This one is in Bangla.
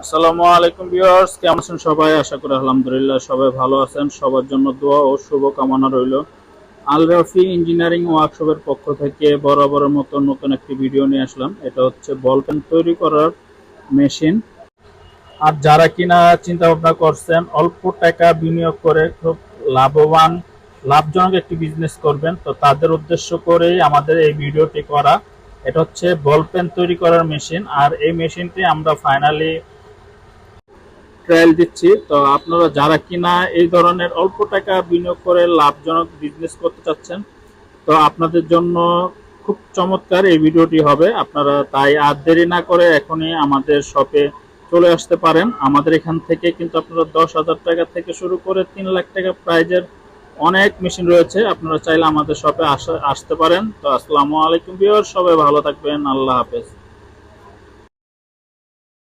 আসসালামু আলাইকুম ভিউয়ার্স, কেমন আছেন সবাই? আশা করি আলহামদুলিল্লাহ সবাই ভালো আছেন। সবার জন্য দোয়া ও শুভ কামনা রইল। আল রাফি ইঞ্জিনিয়ারিং ওয়ার্কশপের পক্ষ থেকে বরাবরের মতো নতুন একটি ভিডিও নিয়ে আসলাম। এটা হচ্ছে বল পেন তৈরি করার মেশিন। আর যারা কিনা চিন্তা ভাবনা করছেন, অল্প টাকা বিনিয়োগ করে খুব লাভবান, লাভজনক একটি বিজনেস করবেন, তো তাদের উদ্দেশ্য করেই আমাদের এই ভিডিওটি করা। এটা হচ্ছে বল পেন তৈরি করার মেশিন। আর এই মেশিনটি আমরা ফাইনালি ট্রায়াল দিচ্ছি। তো আপনারা যারা কিনা এই ধরনের অল্প টাকা বিনিয়োগ করে লাভজনক বিজনেস করতে চাচ্ছেন, তো আপনাদের জন্য খুব চমৎকার এই ভিডিওটি হবে। আপনারা তাই আর দেরি না করে এখনই আমাদের শপে চলে আসতে পারেন। আমাদের এখান থেকে কিন্তু আপনারা দশ হাজার টাকা থেকে শুরু করে তিন লাখ টাকা প্রাইজের অনেক মেশিন রয়েছে। আপনারা চাইলে আমাদের শপে আসা আসতে পারেন। তো আসসালামু আলাইকুম বিয়র সবাই ভালো থাকবেন। আল্লাহ হাফেজ।